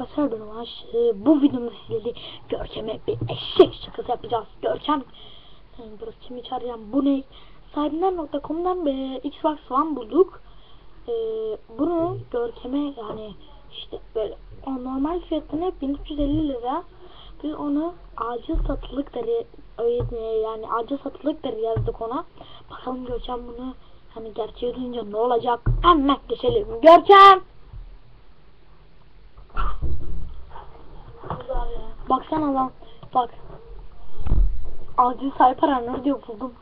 Arkadaşlar ben Ulaş. Bu videomda sizlerle Görkem'e bir eşek şakası yapacağız. Görkem yani burası kimi çağıracağım bu ne? Sahibinden.com'dan bir Xbox One bulduk. Ee, bunu Görkem'e yani işte böyle o normal fiyatına 1350 lira. Biz onu acil satılık deri öyle yani acil satılık deri yazdık ona. Bakalım Görkem bunu hani gerçeği duyunca ne olacak? Hemen geçelim. Görkem! Baksana lan. Bak. Acil sahip aranır diyor buldum.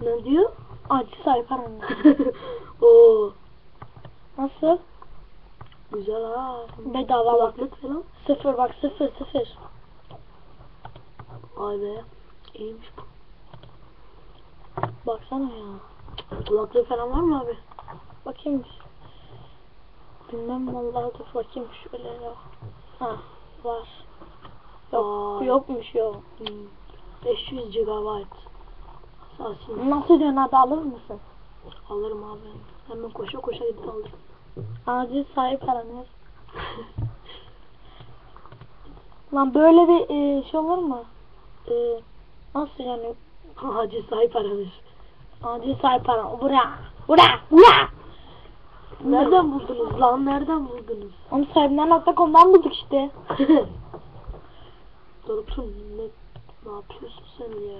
Ne diyor? Acil sahip aranır. Oo, Nasıl? güzel ha. Bedava. Kulaklık falan. Sıfır bak sıfır sıfır. Vay be. İyiymiş bu. Baksana ya. Kulaklık falan var mı abi? Bakayım. Bilmem vallahi dur bakayım şöyle ya. Ha var. Yok yokmuş yok. Hmm. 500 GB. Asasın. Nasıl diyorsun abi alır mısın? Alırım abi. Hemen koşa koşa gidip alırım. Acil sahip aranır. Lan böyle bir e, şey olur mu? E, nasıl yani? Acil sahip aranır. Acil sahip aranır. Buraya. Buraya. Buraya. Nereden buldunuz lan? Nereden buldunuz? Onu sahibinden.com'dan bulduk işte. Doruksun ne, ne yapıyorsun sen ya?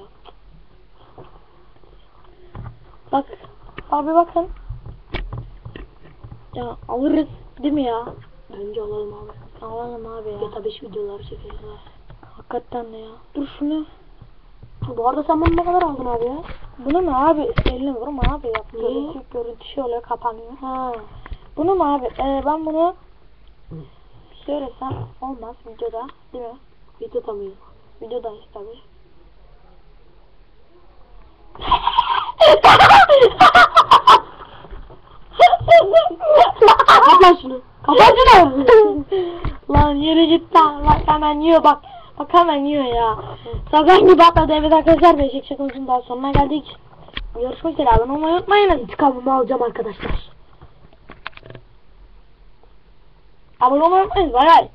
Bak. Abi bakın. Ya alırız. Değil mi ya? Bence alalım abi. Alalım abi ya. GTA 5 videoları çekeriz ha. Hakikaten de ya. Dur şunu. Bu arada sen bunu ne kadar aldın abi ya? Bunu mu abi? Eline vurma abi ya. Görüntü, görüntü şey oluyor kapanıyor. Ha. Bunu mu abi? Ee, ben bunu söylesem olmaz videoda. Değil mi? Videoda mıyız? Videodayız tabii. Kapat şunu. Kapat şunu. Lan yürü git lan. Bak hemen yiyor bak. Bak hemen yiyor ya. Sakın gibi atladı evet arkadaşlar. Beşik şakamızın daha sonuna geldik. Görüşmek üzere. Abone olmayı unutmayınız. İntikamımı alacağım arkadaşlar. Abone olmayı unutmayınız. Bay bay.